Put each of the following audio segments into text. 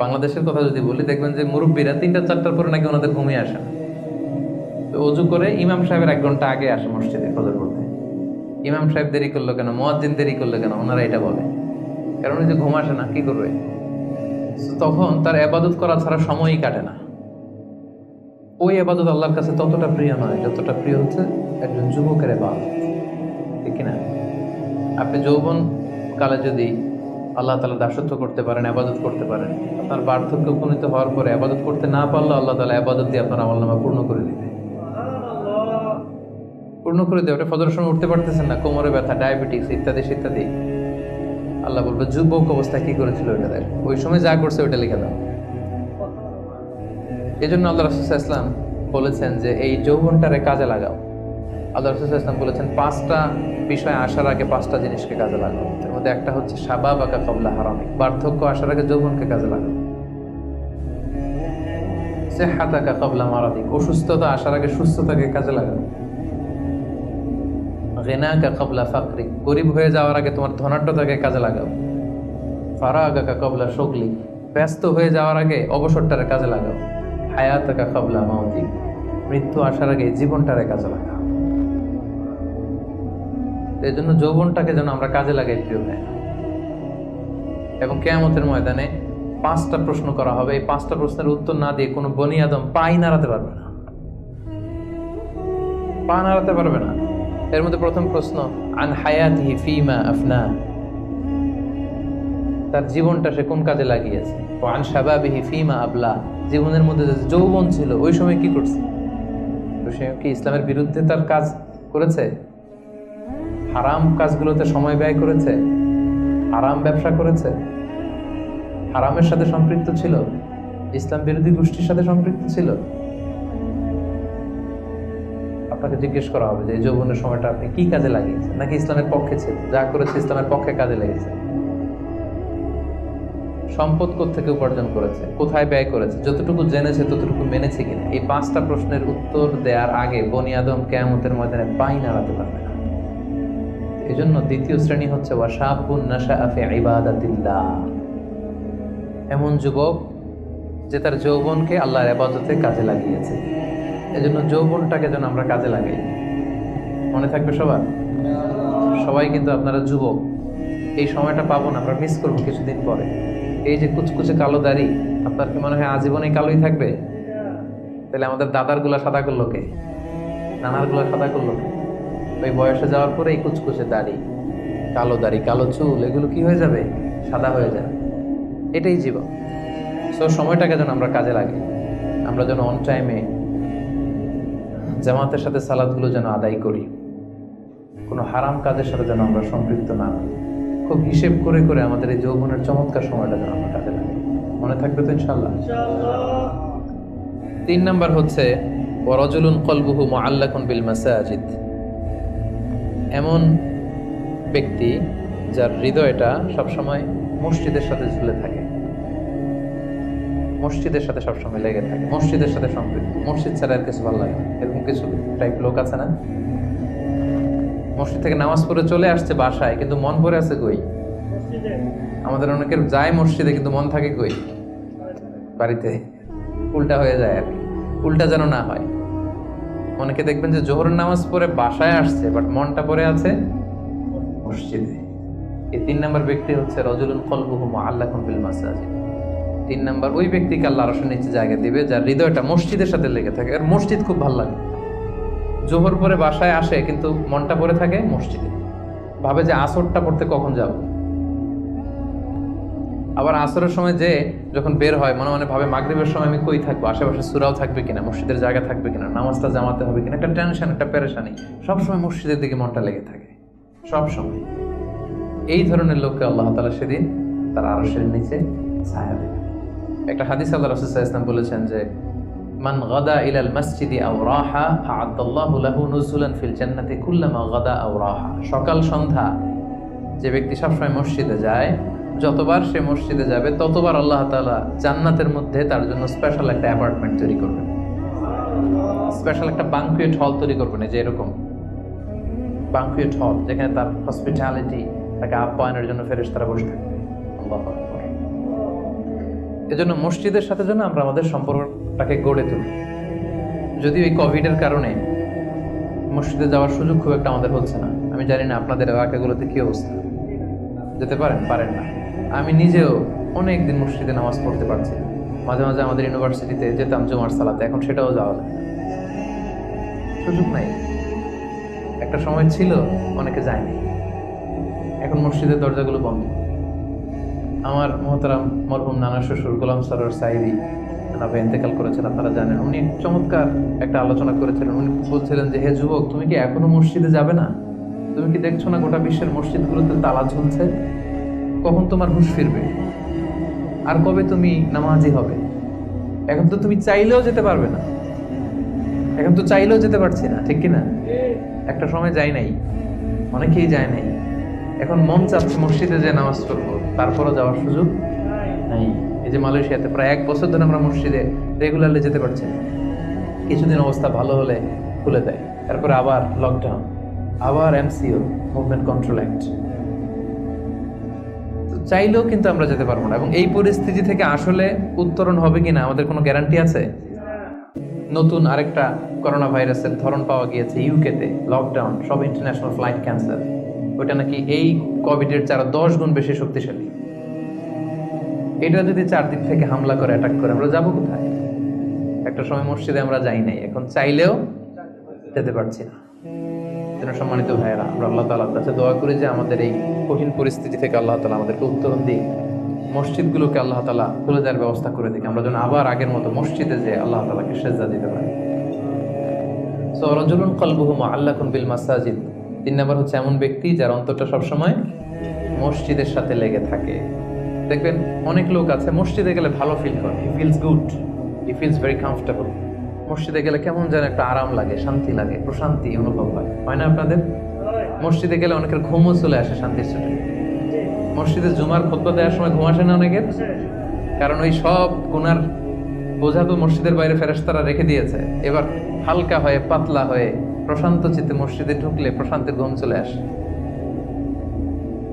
বাংলাদেশের কথা যদি বলি, দেখবেন যে মুরব্বীরা তিনটা চারটার পরে নাকি ওনাদের ঘুমিয়ে আসে না। তো অজু করে ইমাম সাহেবের এক ঘণ্টা আগে আসে মসজিদে ফজর পড়তে। ইমাম সাহেব দেরি করল কেন? মোয়াজ্জিন দেরি করল কেন? ওনারা এটা বলে। কারণ যে ঘুম আসে না, কি করবে? তখন তার আবাদত করা ছাড়া সময়ই কাটে না। ওই আবাদত আল্লাহর কাছে ততটা প্রিয় নয়, যতটা প্রিয় হচ্ছে একজন যুবকের আবাদত ঠিক কিনা? আপনি যৌবন কালে যদি আল্লাহ তালা দাসত্ব করতে পারেন, আবাদত করতে পারেন। আপনার বার্ধক্য উপনীত হওয়ার পরে আবাদত করতে না পারলে আল্লাহ তালা আবাদত দিয়ে আপনার আমল নামা পূর্ণ করে দিবে। পূর্ণ করে দেবে। আপনি ফজরের সময় উঠতে পারতেছেন না, কোমরে ব্যথা, ডায়াবেটিস ইত্যাদি ইত্যাদি। আল্লাহ বলবে, যুবক অবস্থা কি করেছিল ওইটা দেখ। ওই সময় যা করছে ওইটা লিখে দাও। এই জন্য আল্লাহ রসুল ইসলাম বলেছেন যে, এই যৌবনটারে কাজে লাগাও। আল্লাহ রসুল ইসলাম বলেছেন, পাঁচটা বিষয় আসার আগে পাঁচটা জিনিসকে কাজে লাগাও। তার মধ্যে একটা হচ্ছে সাবা বাকা কবলা হারামি। পার্থক্য আসার আগে যৌবনকে কাজে লাগাও। সেহাতাকা কবলা মারাদিক। অসুস্থতা আসার আগে সুস্থতাকে কাজে লাগাও। গেনাকা কবলা ফাকরি। গরিব হয়ে যাওয়ার আগে তোমার ধনাঢ্যতাকে কাজে লাগাও। ফারাগাকা কবলা শগলি ব্যস্ত হয়ে যাওয়ার আগে অবসরটারে কাজে লাগাও। হায়াতাকা কবলা মাউতি। মৃত্যু আসার আগে জীবনটারে কাজে লাগাও। এই জন্য যৌবনটাকে যেন আমরা কাজে লাগাই, প্রিয় ভাই। এবং কেয়ামতের ময়দানে পাঁচটা প্রশ্ন করা হবে। এই পাঁচটা প্রশ্নের উত্তর না দিয়ে কোনো বনি আদম পাই নাড়াতে পারবে না। পা নাড়াতে পারবে না। এর মধ্যে প্রথম প্রশ্ন, আন হায়াতিহি ফিমা আফনা? তার জীবনটা সে কোন কাজে লাগিয়েছে? আন শাবাবিহি ফিমা আবলা? জীবনের মধ্যে যৌবন ছিল, ওই সময় কি করছে? তো সে কি ইসলামের বিরুদ্ধে তার কাজ করেছে? হারাম কাজগুলোতে সময় ব্যয় করেছে? হারাম ব্যবসা করেছে? হারামের সাথে সম্পৃক্ত ছিল? ইসলাম বিরোধী গোষ্ঠীর সাথে সম্পৃক্ত ছিল? আপনাকে জিজ্ঞেস করা হবে যে এই যৌবনের সময়টা আপনি কি কাজে লাগিয়েছেন? নাকি ইসলামের পক্ষে ছিল? যা করেছে ইসলামের পক্ষে কাজে লেগেছে সম্পদ থেকে উপার্জন করেছে? কোথায় ব্যয় করেছে? যতটুকু জেনেছে, ততটুকু মেনেছে কিনা? এই পাঁচটা প্রশ্নের উত্তর দেওয়ার আগে বনি আদম কেয়ামতের ময়দানে পাই নাড়াতে পারবে। না এই জন্য দ্বিতীয় শ্রেণি হচ্ছে এমন যুবক যে তার যৌবনকে আল্লাহর আবাদতে কাজে লাগিয়েছে। এজন্য যৌবনটাকে যেন আমরা কাজে লাগাই। মনে থাকবে সবার? সবাই কিন্তু আপনারা যুবক, এই সময়টা পাবো না, আমরা মিস করব কিছুদিন পরে। এই যে কুচকুচে কালো দাড়ি, আপনার কি মনে হয় আজীবনে কালোই থাকবে? তাহলে আমাদের দাদারগুলা সাদা করল কে? নানারগুলা সাদা করল কে? ওই বয়সে যাওয়ার পরে এই কুচকুচে দাড়ি কালো দাড়ি কালো চুল এগুলো কি হয়ে যাবে? সাদা হয়ে যাবে এটাই জীবন। সো সময়টাকে যেন আমরা কাজে লাগি আমরা যেন অন টাইমে জামাতের সাথে সালাদগুলো যেন আদায় করি। কোনো হারাম কাজের সাথে যেন আমরা সম্পৃক্ত না হই। খুব হিসেব করে করে আমাদের এই যৌবনের চমৎকার সময়টা যেন আমরা কাজে লাগি মনে থাকবে তো ইনশাল্লাহ তিন নাম্বার হচ্ছে ওয়ারজুলুন কলবুহু মুআল্লাকুন বিল মাসে মাসাজিদ। এমন ব্যক্তি যার হৃদয়টা সবসময় মসজিদের সাথে ঝুলে থাকে। মসজিদের সাথে সবসময় লেগে থাকে। মসজিদের সাথে সম্পৃক্ত মসজিদ ছাড়া আর কিছু ভালো লাগে না। এরকম কিছু টাইপ লোক আছে না? মসজিদ থেকে নামাজ পড়ে চলে আসছে বাসায়, কিন্তু মন পড়ে আছে কই? আমাদের অনেকের যায় মসজিদে, কিন্তু মন থাকে কই? বাড়িতে। উল্টা হয়ে যায় আর কি। উল্টা যেন না হয়। অনেকে দেখবেন যে জোহরের নামাজ পরে বাসায় আসছে বাট মনটা পরে আছে মসজিদে। এই তিন নম্বর ব্যক্তি হচ্ছে রজুলুন কলবুহু মুআল্লাকুন বিল মাসাজিদ। তিন নম্বর ওই ব্যক্তিকে আল্লাহ রসের নিচে জায়গা দিবে, যার হৃদয়টা মসজিদের সাথে লেগে থাকে। আর মসজিদ খুব ভালো লাগে। জোহর পরে বাসায় আসে, কিন্তু মনটা পরে থাকে মসজিদে। ভাবে যে আসরটা পড়তে কখন যাব? আবার আসরের সময় যে যখন বের হয়, মনে মনে ভাবে মাগরিবের সময় আমি কই থাকব? আশেপাশে সুরাও থাকবে কিনা? মসজিদের জায়গা থাকবে কিনা? নামাজটা জামাতে হবে কিনা? একটা টেনশন, একটা পেরেশানি। সবসময় মসজিদের দিকে মনটা লেগে থাকে। সবসময়। এই ধরনের লোককে আল্লাহ তালা সেদিন তার আরসের নিচে ছায়া দেবে একটা হাদিস আল্লাহ রাসূল ওয়াসাল্লাম বলেছেন যে, মান গাদা ইলাল মসজিদি আও রাহা, আ'আদাল্লাহু লাহু নুজুলান ফিল জান্নাতি কুল্লামা গাদা আও রাহা। সকাল, সন্ধ্যা যে ব্যক্তি সবসময় মসজিদে যায় যতবার সে মসজিদে যাবে, ততবার আল্লাহ তাআলা জান্নাতের মধ্যে তার জন্য স্পেশাল একটা অ্যাপার্টমেন্ট তৈরি করবেন। স্পেশাল একটা বাংকুয়েট হল তৈরি করবেন যে এরকম। বাংকুয়েট হল যেখানে তার হসপিটালিটি তাকে আপ্যায়নের জন্য ফেরেশতারা বসে থাকবে। এজন্য মসজিদের সাথে যেন আমরা আমাদের সম্পর্কটাকে গড়ে তুলি। যদিও এই কোভিডের কারণে মসজিদে যাওয়ার সুযোগ খুব একটা আমাদের হচ্ছে না। আমি জানি না আপনাদের এলাকাগুলোতে কী অবস্থা। যেতে পারেন? পারেন না। আমি নিজেও অনেক দিন মসজিদে নামাজ পড়তে পারছি মাঝে মাঝে আমাদের ইউনিভার্সিটিতে যেতাম জুমার সালাতে, এখন সেটাও যাওয়া যায় সুযোগ নাই। একটা সময় ছিল, অনেকে যায়নি। এখন মসজিদের দরজাগুলো বন্ধ। আমার মহতারাম মরহুম নানা শ্বশুর গোলাম সরোর সাইদি নাবে ইন্তেকাল করেছেন, আপনারা জানেন। উনি চমৎকার একটা আলোচনা করেছিলেন। উনি বলছিলেন যে, হে যুবক, তুমি কি এখনও মসজিদে যাবে না? তুমি কি দেখছ না গোটা বিশ্বের মসজিদগুলোতে তালা ঝুলছে? কখন তোমার হুঁশ ফিরবে? আর কবে তুমি নামাজি হবে? এখন তো তুমি চাইলেও যেতে পারবে না। এখন তো চাইলেও যেতে পারছি না, ঠিক কি না একটা সময় যাই নাই, অনেকেই যায় নাই। এখন মন চাচ্ছে মসজিদে যে নামাজ পড়ব। তারপরও যাওয়ার সুযোগ নাই। এই যে মালয়েশিয়াতে প্রায় এক বছর ধরে আমরা মসজিদে রেগুলারলি যেতে পারছি না। কিছুদিন অবস্থা ভালো হলে খুলে দেয়। তারপরে আবার লকডাউন আবার এমসিও মুভমেন্ট কন্ট্রোল অ্যাক্ট চাইলেও কিন্তু আমরা যেতে পারব না। এবং এই পরিস্থিতি থেকে আসলে উত্তরণ হবে কিনা, আমাদের কোনো গ্যারান্টি আছে? নতুন আরেকটা করোনা ভাইরাসের ধরন পাওয়া গিয়েছে ইউকেতে, লকডাউন, সব ইন্টারন্যাশনাল ফ্লাইট ক্যান্সেল ওইটা নাকি এই কোভিডের চারা দশ গুণ বেশি শক্তিশালী। এটা যদি চারদিক থেকে হামলা করে অ্যাটাক করে, আমরা যাব কোথায়? একটা সময় মসজিদে আমরা যাই নাই, এখন চাইলেও যেতে পারছি না। যেন সম্মানিত ভাইয়েরা, আমরা আল্লাহ তালার কাছে দোয়া করি যে আমাদের এই কঠিন পরিস্থিতি থেকে আল্লাহ তালা আমাদেরকে উত্তরণ দিই মসজিদগুলোকে আল্লাহ তালা খুলে দেওয়ার ব্যবস্থা করে দিই আমরা যেন আবার আগের মতো মসজিদে যে আল্লাহ তালাকে সেজা দিতে পারি। সো, রজুলুন কলবুহু আল্লাহুন বিল মাসাজিদ। তিন নম্বর হচ্ছে এমন ব্যক্তি যার অন্তরটা সবসময় মসজিদের সাথে লেগে থাকে। দেখবেন অনেক লোক আছে মসজিদে গেলে ভালো ফিল করে। He feels good he feels very comfortable মসজিদে গেলে কেমন যেন একটা আরাম লাগে, শান্তি লাগে, প্রশান্তি অনুভব হয়। হয় না আপনাদের? মসজিদে গেলে অনেকের ঘুমও চলে আসে শান্তির ছুটে। মসজিদে জুমার খোদ্া দেওয়ার সময় ঘুম আসে না অনেকের? কারণ ওই সব গুনার বোঝা তো মসজিদের বাইরে ফেরেশতারা রেখে দিয়েছে। এবার হালকা হয়ে, পাতলা হয়ে, প্রশান্ত চিত্তে মসজিদে ঢুকলে প্রশান্তির ঘুম চলে আসে।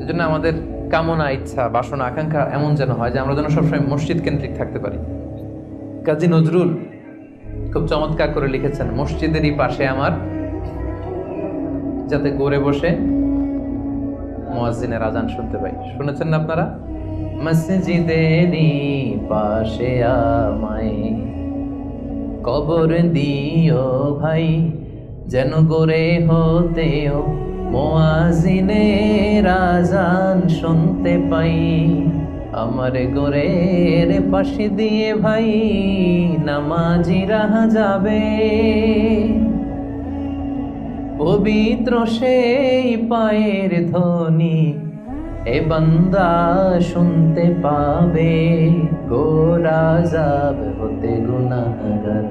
এই জন্য আমাদের কামনা, ইচ্ছা, বাসনা, আকাঙ্ক্ষা এমন যেন হয় যে আমরা যেন সবসময় মসজিদ কেন্দ্রিক থাকতে পারি। কাজী নজরুল খুব চমৎকার করে লিখেছেন, মসজিদেরই পাশে আমার। যাতে গড়ে বসে মুয়াজ্জিনের আজান শুনতে পাই। শুনেছেন না আপনারা? মসজিদেরই পাশে আমায় কবর দিও ভাই, যেন গড়ে হতেও মোয়াজিনের আজান শুনতে পাই। আমার গোরের পাশে দিয়ে ভাই নামাজিরা যাবে। পবিত্র সেই পায়ের ধ্বনি এ বান্দা শুনতে পাবে। গোরা যাব হতে গুনাহগার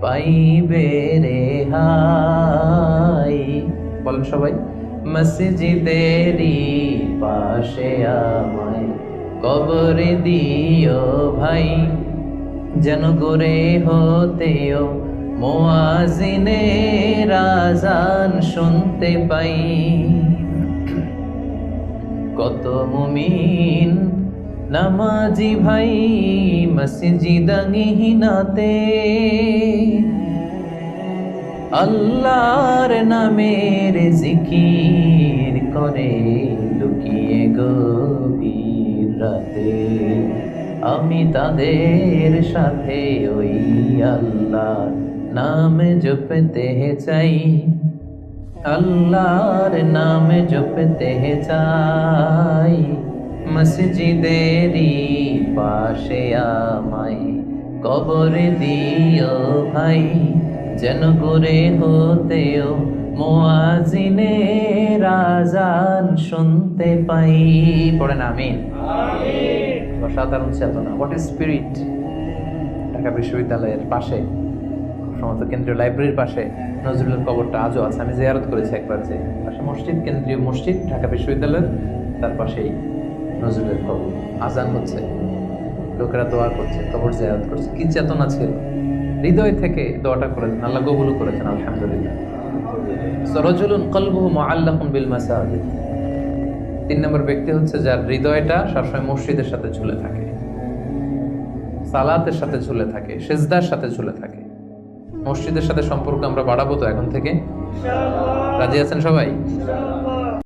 পাইবে রে হাই। বলেন সবাই, মসজিদেরই পাশে আমায় কবর দিও ভাই, যেন গোরে হতেও মোয়াজিনের আজান শুনতে পাই। কত মুমিন নামাজি ভাই মসজিদাঙ্গিনাতে আল্লাহর নামের জিকির করে লুকিয়ে গভীর রাতে আমি তাদের সাথে ওই আল্লাহ নাম জপতে চাই। আল্লাহর নাম জপতে চাই। মসজিদেরই পাশে আমায় কবর দিও ভাই, যেন করে হতেও মোয়াজিনের আজান শুনতে পাই। পড়েন আমিন। অসাধারণ চেতনা। হোয়াট ইজ স্পিরিট ঢাকা বিশ্ববিদ্যালয়ের পাশে সমস্ত কেন্দ্রীয় লাইব্রেরির পাশে নজরুলের কবরটা আজও আছে। আমি জিয়ারত করেছি একবার যে পাশে মসজিদ, কেন্দ্রীয় মসজিদ, ঢাকা বিশ্ববিদ্যালয়ের তার পাশেই নজরুলের কবর। আজান হচ্ছে। লোকেরা দোয়া করছে, কবর জিয়ারত করছে। কি চেতনা ছিল। হৃদয় থেকে দোয়াটা করেছেন। আল্লাহ কবুল করেছেন, আলহামদুলিল্লাহ। সরজুলুন কলবুহু মুআল্লাকুন বিল মাসাজিদ। তিন নম্বর ব্যক্তি হচ্ছে যার হৃদয়টা সবসময় মসজিদের সাথে ঝুলে থাকে। সালাতের সাথে ঝুলে থাকে, সেজদার সাথে ঝুলে থাকে। মসজিদের সাথে সম্পর্ক আমরা বাড়াবো তো এখন থেকে? রাজি আছেন সবাই?